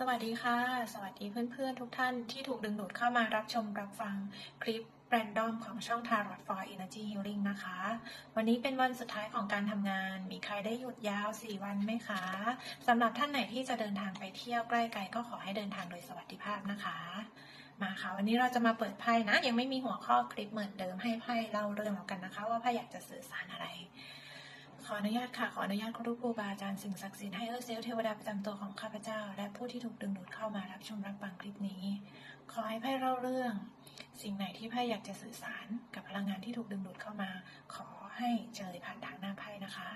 สวัสดีค่ะ สวัสดีเพื่อนๆ ทุกท่านที่ถูกดึงดูดเข้ามารับชมรับฟังคลิปแรนดอมของช่อง Tarot for Energy Healing นะคะ วันนี้เป็นวันสุดท้ายของการทำงาน มีใครได้หยุดยาว 4 วันไหมคะสำหรับท่านไหนที่จะเดินทางไปเที่ยวใกล้ไกลก็ขอให้เดินทางโดยสวัสดิภาพนะคะ มาค่ะ วันนี้เราจะมาเปิดไพ่นะ ยังไม่มีหัวข้อคลิปเหมือนเดิมให้ไพ่เล่าเรื่องแล้วกันนะคะ ว่าไพ่อยากจะสื่อสารอะไร ขออนุญาตค่ะ ขออนุญาตครูครูบาอาจารย์สิ่งศักดิ์สิทธิ์ให้เออเซลเทวดาประจำตัวของข้าพเจ้า และผู้ที่ถูกดึงดูดเข้ามารับชมรับฟังคลิปนี้ ขอให้ไพ่เล่าเรื่อง สิ่งไหนที่ไพ่อยากจะสื่อสารกับพลังงานที่ถูกดึงดูดเข้ามา ขอให้เจอผ่านทางหน้าไพ่นะคะ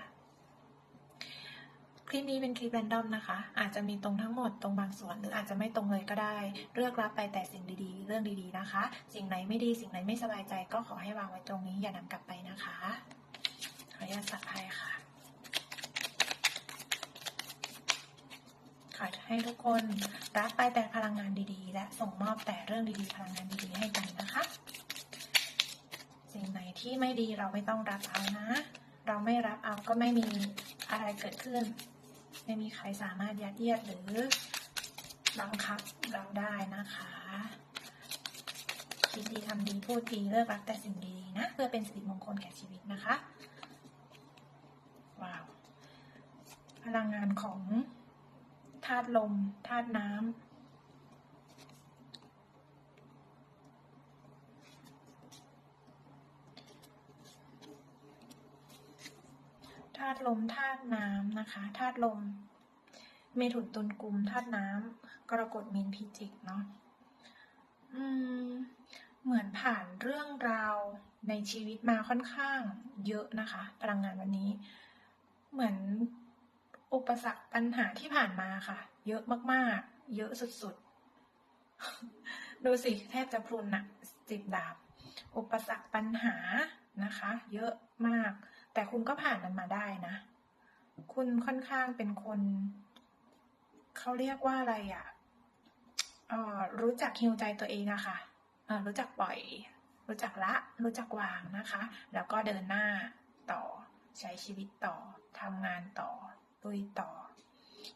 คลิปนี้เป็นคลิปแรนดอมนะคะ อาจจะมีตรงทั้งหมดตรงบางส่วนหรืออาจจะไม่ตรงเลยก็ได้ เลือกรับไปแต่สิ่งดีๆ เรื่องดีๆนะคะ สิ่งไหนไม่ดีสิ่งไหนไม่สบายใจก็ขอให้วางไว้ตรงนี้อย่านำกลับไปนะคะ ญาตสับไพ่ค่ะ ขอให้ทุกคนรับไปแต่พลังงานดีๆ และส่งมอบแต่เรื่องดีๆ พลังงานดีๆ ให้กันนะคะ สิ่งไหนที่ไม่ดีเราไม่ต้องรับเอานะ เราไม่รับเอาก็ไม่มีอะไรเกิดขึ้น ไม่มีใครสามารถยัดเยียดหรือบังคับเราได้นะคะคิดดีทำดีพูดดีเลือกรักแต่สิ่งดีนะ เพื่อเป็นสิริมงคลแก่ชีวิตนะคะ ว้าว พ ลังงานของธาตุลมธาตุน้ำธาตุลมธาตุน้ำนะคะธาตุลม เมถุนตุลกุมธาตุน้ำกรกฎมีนพิจิกเนาะอืมเหมือนผ่านเรื่องราวในชีวิตมาค่อนข้างเยอะนะคะ พลังงานวันนี้ เหมือน อุปสรรคปัญหาที่ผ่านมาค่ะ เยอะมากๆ เยอะสุดๆ ดูสิแทบจะพรุนอะสิบดาบ อุปสรรคปัญหานะคะ เยอะมาก แต่คุณก็ผ่านมันมาได้นะ คุณค่อนข้างเป็นคน เขาเรียกว่าอะไรอะเอ่อรู้จักฮิวใจตัวเองอะคะอ่อรู้จักปล่อย รู้จักละ รู้จักวางนะคะ แล้วก็เดินหน้าต่อ ใช้ชีวิตต่อทำงานต่อ ลุยต่อ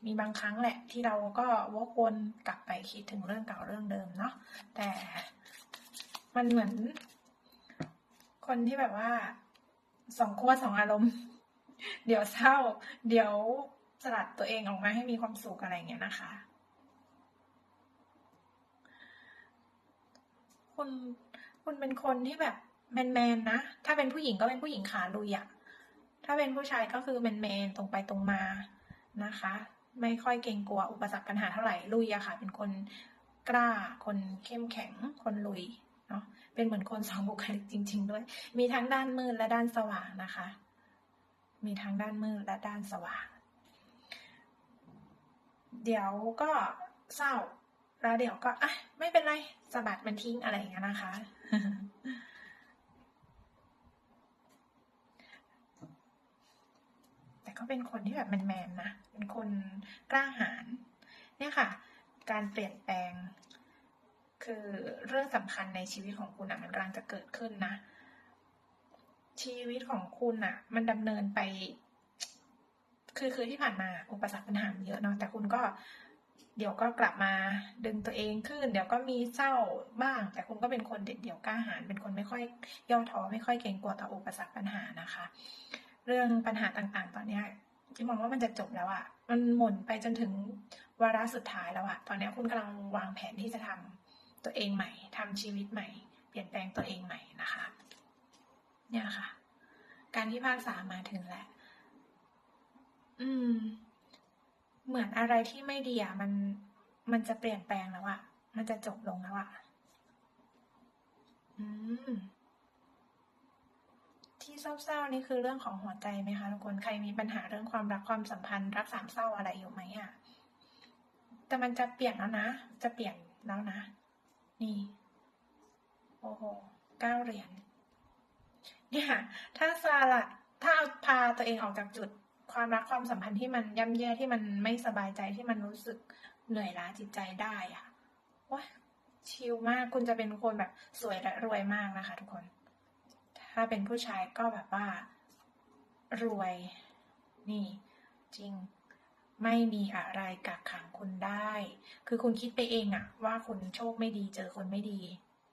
มีบางครั้งแหละที่เราก็วกวนกลับไปคิดถึงเรื่องเก่าเรื่องเดิมเนาะแต่มันเหมือน คนที่แบบว่าสองขั้วสองอารมณ์ เดี๋ยวเศร้า เดี๋ยวสลัดตัวเองออกมาให้มีความสุขอะไรเงี้ยนะคะ คุณคุณเป็นคนที่แบบแมนๆนะ ถ้าเป็นผู้หญิงก็เป็นผู้หญิงขาลุยอะ ถ้าเป็นผู้ชายก็คือแมนตรงไปตรงมานะคะ ไม่ค่อยเกรงกลัวอุปสรรคปัญหาเท่าไหร่ลุยอะค่ะ เป็นคนกล้า คนเข้มแข็ง คนลุยเนาะเป็นเหมือนคนสองบุคลิกจริง ๆ ด้วย มีทั้งด้านมืดและด้านสว่างนะคะ มีทั้งด้านมืดและด้านสว่าง เดี๋ยวก็เศร้าแล้วเดี๋ยวก็อะไม่เป็นไรสะบัดมันทิ้งอะไรอย่างเงี้ยนะคะ แต่ก็เป็นคนที่แบบแมนๆนะ เป็นคนกล้าหาญเนี่ยค่ะ การเปลี่ยนแปลง คือเรื่องสำคัญในชีวิตของคุณอะมันกำลังจะเกิดขึ้นนะ ชีวิตของคุณอะ มันดำเนินไป คือคือที่ผ่านมาอุปสรรคปัญหาเยอะเนาะแต่คุณก็เดี๋ยวก็กลับมาดึงตัวเองขึ้น เดี๋ยวก็มีเศร้าบ้าง แต่คุณก็เป็นคนเด็ดเดี่ยวกล้าหาญเป็นคนไม่ค่อยย่อท้อไม่ค่อยเกรงกลัวต่ออุปสรรคปัญหานะคะ เรื่องปัญหาต่างๆ ตอนเนี้ยที่มองว่ามันจะจบแล้วอะมันหมุนไปจนถึงวาระสุดท้ายแล้วอะตอนนี้คุณกำลังวางแผนที่จะทำตัวเองใหม่ทำชีวิตใหม่ เปลี่ยนแปลงตัวเองใหม่นะคะ เนี่ยค่ะ การที่ภาคสามาถึงแล้วอืม เหมือนอะไรที่ไม่ดีอะมันมันจะเปลี่ยนแปลงแล้วอะมันจะจบลงแล้วอะอืม ที่เศร้าๆนี่คือเรื่องของหัวใจไหมคะทุกคนใครมีปัญหาเรื่องความรักความสัมพันธ์ รักสามเศร้าอะไรอยู่ไหมอะแต่มันจะเปลี่ยนแล้วนะ จะเปลี่ยนแล้วนะ นี่โอ้โหเก้าเหรียญเนี่ยถ้าซาละถ้าพาตัวเองออกจากจุดความรักความสัมพันธ์ที่มันย่ำแย่ที่มันไม่สบายใจที่มันรู้สึกเหนื่อยล้าจิตใจได้อะว้าชิลมากคุณจะเป็นคนแบบสวยและรวยมากนะคะ ทุกคน ถ้าเป็นผู้ชายก็แบบว่า รวย นี่ จริง ไม่มีอะไรกักขังคุณได้ คือคุณคิดไปเองอะว่าคุณโชคไม่ดีเจอคนไม่ดี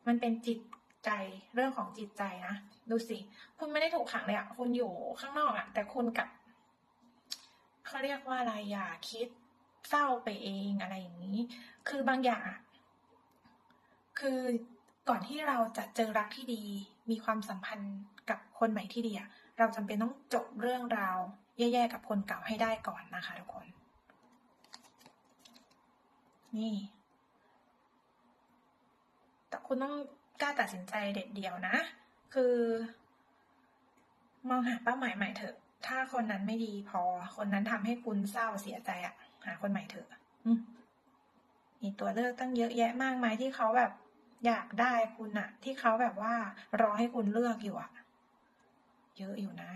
มันเป็นจิตใจเรื่องของจิตใจนะ ดูสิ คุณไม่ได้ถูกขังเลยอะคุณอยู่ข้างนอกอะแต่คุณกับเขาเรียกว่าอะไรอย่าคิดเศร้าไปเองอะไรอย่างนี้ คือบางอย่างอะคือ ก่อนที่เราจะเจอรักที่ดี มีความสัมพันธ์กับคนใหม่ที่ดีเราจำเป็นต้องจบเรื่องราวแย่ๆกับคนเก่าให้ได้ก่อนนะคะทุกคน นี่ แต่คุณต้องกล้าตัดสินใจเด็ดเดียวนะ คือ มองหาเป้าหมายใหม่เถอะ ถ้าคนนั้นไม่ดีพอ คนนั้นทำให้คุณเศร้าเสียใจอะหาคนใหม่เถอะอมมีตัวเลือกตั้งเยอะแยะมากมายที่เขาแบบ อยากได้คุณอะที่เขาแบบว่ารอให้คุณเลือกอยู่อะเยอะอยู่นะ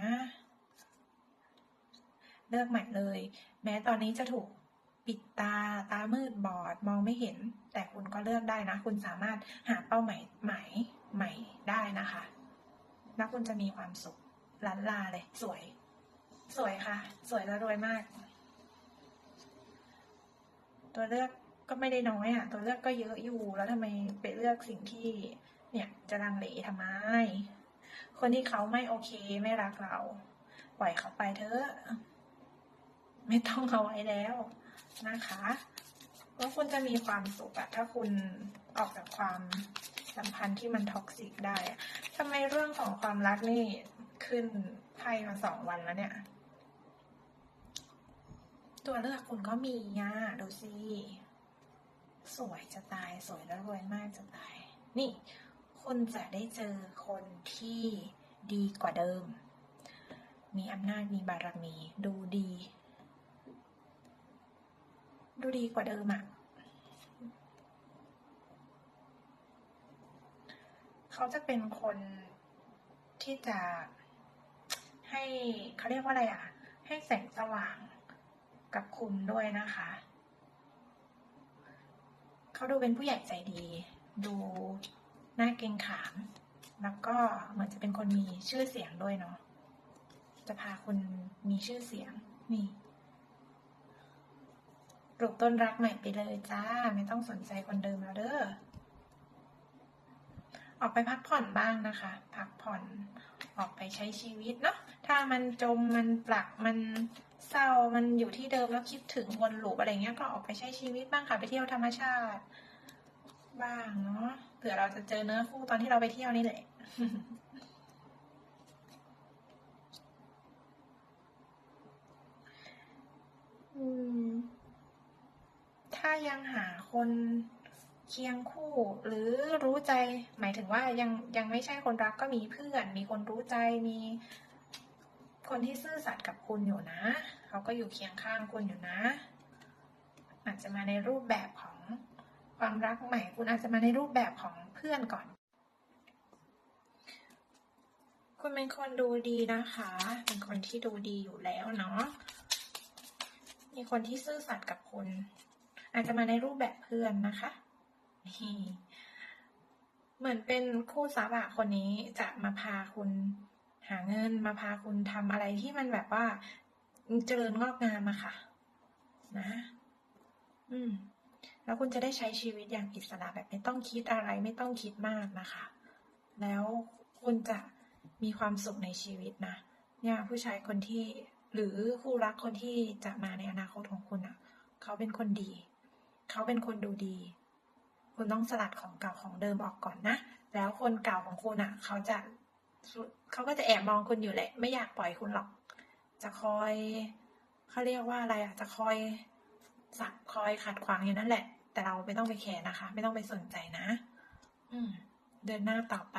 เลือกใหม่เลย แม้ตอนนี้จะถูกปิดตาตามืดบอดมองไม่เห็น แต่คุณก็เลือกได้นะ คุณสามารถหาเป้าหมายใหม่ใหม่ได้นะคะแล้วคุณจะมีความสุขล้านลาเลย สวย สวยค่ะ สวยและรวยมาก ตัวเลือก ก็ไม่ได้น้อยอะ ตัวเลือกก็เยอะอยู่ แล้วทำไมไปเลือกสิ่งที่เนี่ยจะลังเลทำไม คนที่เขาไม่โอเคไม่รักเรา ปล่อยเขาไปเถอะ ไม่ต้องเอาไว้แล้วนะคะว่าคุณจะมีความสุขอะถ้าคุณออกจากความสัมพันธ์ที่มันท็อกซิกได้ทำไมเรื่องของความรักนี่ขึ้นไพ่มาสองวันแล้วเนี่ย ตัวเลือกคุณก็มีอะดูสิ สวยจะตายสวยแล้วรวยมากจะตาย นี่ คุณจะได้เจอคนที่ดีกว่าเดิม มีอำนาจมีบารมี ดูดี ดูดีกว่าเดิมอะเขาจะเป็นคนที่จะให้เขาเรียกว่าอะไรอะให้แสงสว่างกับคุณด้วยนะคะ เขาดูเป็นผู้ใหญ่ใจดี ดูน่าเกรงขาม แล้วก็เหมือนจะเป็นคนมีชื่อเสียงด้วยเนาะจะพาคุณมีชื่อเสียงนี่ปลูกต้นรักใหม่ไปเลยจ้า ไม่ต้องสนใจคนเดิมแล้วเด้อออกไปพักผ่อนบ้างนะคะ พักผ่อนออกไปใช้ชีวิตเนาะถ้ามันจมมันปลักมัน เศร้ามันอยู่ที่เดิมแล้วคิดถึงวนลูปอะไรเงี้ยก็ออกไปใช้ชีวิตบ้างค่ะไปเที่ยวธรรมชาติ บ้างเนาะเผื่อเราจะเจอเนื้อคู่ตอนที่เราไปเที่ยวนี่แหละถ้ายังหาคนเคียงคู่ หรือรู้ใจ หมายถึงว่ายังยังไม่ใช่คนรักก็มีเพื่อน มีคนรู้ใจมี คนที่ซื่อสัตย์กับคุณอยู่นะ เขาก็อยู่เคียงข้างคุณอยู่นะ อาจจะมาในรูปแบบของความรักใหม่ คุณอาจจะมาในรูปแบบของเพื่อนก่อน คุณเป็นคนดูดีนะคะ เป็นคนที่ดูดีอยู่แล้วเนาะ มีคนที่ซื่อสัตย์กับคุณ อาจจะมาในรูปแบบเพื่อนนะคะเหมือนเป็นคู่สาบะคนนี้จะมาพาคุณ หาเงินมาพาคุณทำอะไรที่มันแบบว่าเจริญงอกงามอะค่ะ นะ อืม แล้วคุณจะได้ใช้ชีวิตอย่างอิสระแบบไม่ต้องคิดอะไร ไม่ต้องคิดมากนะคะ แล้วคุณจะมีความสุขในชีวิตนะเนี่ยผู้ชายคนที่หรือคู่รักคนที่จะมาในอนาคตของคุณอะ เขาเป็นคนดี เขาเป็นคนดูดี คุณต้องสลัดของเก่าของเดิมออกก่อนนะ แล้วคนเก่าของคุณอะ เขาจะ เขาก็จะแอบมองคุณอยู่แหละ ไม่อยากปล่อยคุณหรอก จะคอยเขาเรียกว่าอะไรอะ จะคอยสับคอยขัดขวางอยู่นั่นแหละ แต่เราไม่ต้องไปแคร์นะคะ ไม่ต้องไปสนใจนะ อืม เดินหน้าต่อไป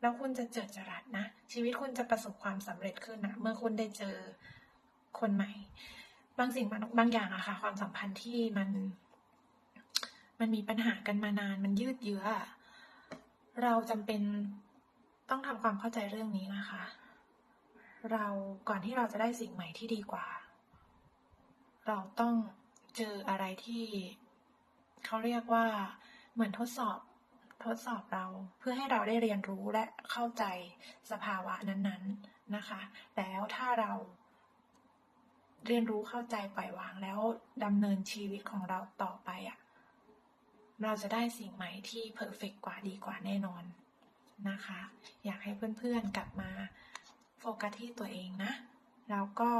แล้วคุณจะเจิดจรัสนะ ชีวิตคุณจะประสบความสำเร็จขึ้นนะเมื่อคุณได้เจอคนใหม่ บางสิ่งบางบางอย่างอะค่ะ ความสัมพันธ์ที่มัน มันมีปัญหากันมานานมันยืดเยื้อ เราจำเป็นต้องทำความเข้าใจเรื่องนี้นะคะ เราก่อนที่เราจะได้สิ่งใหม่ที่ดีกว่า เราต้องเจออะไรที่เขาเรียกว่าเหมือนทดสอบทดสอบเราเพื่อให้เราได้เรียนรู้และเข้าใจสภาวะนั้นๆนะคะ แล้วถ้าเราเรียนรู้เข้าใจปล่อยวางแล้วดำเนินชีวิตของเราต่อไปอะ เราจะได้สิ่งใหม่ที่เพอร์เฟกกว่าดีกว่าแน่นอนนะคะ อยากให้เพื่อนๆกลับมาโฟกัสที่ตัวเองนะ แล้วก็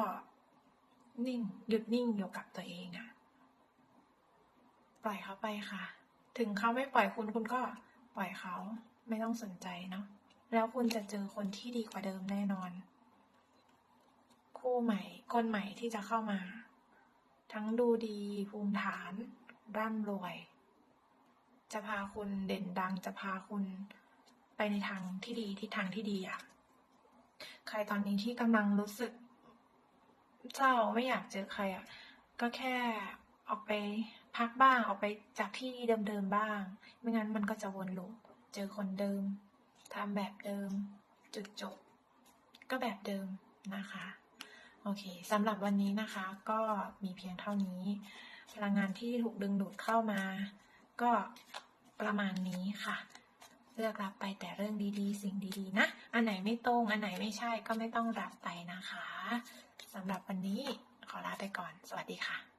นิ่งหยุดนิ่งอยู่กับตัวเองอะปล่อยเขาไปค่ะ ถึงเขาไม่ปล่อยคุณคุณก็ปล่อยเขาไม่ต้องสนใจเนาะแล้วคุณจะเจอคนที่ดีกว่าเดิมแน่นอน คู่ใหม่คนใหม่ที่จะเข้ามา ทั้งดูดีภูมิฐานร่ำรวย จะพาคุณเด่นดัง จะพาคุณไปในทางที่ดีทิศทางที่ดีอะใครตอนนี้ที่กำลังรู้สึกเศร้าไม่อยากเจอใครอะก็แค่ออกไปพักบ้างออกไปจากที่เดิมๆบ้าง ไม่งั้นมันก็จะวนลูปเจอคนเดิมทำแบบเดิม จุดจบ ก็แบบเดิมนะคะ โอเคสำหรับวันนี้นะคะ ก็มีเพียงเท่านี้ พลังงานที่ถูกดึงดูดเข้ามา ก็ ประมาณนี้ค่ะ เลือกรับไปแต่เรื่องดีๆ สิ่งดีๆ นะ อันไหนไม่ตรง อันไหนไม่ใช่ก็ไม่ต้องรับไปนะคะสำหรับวันนี้ขอลาไปก่อน สวัสดีค่ะ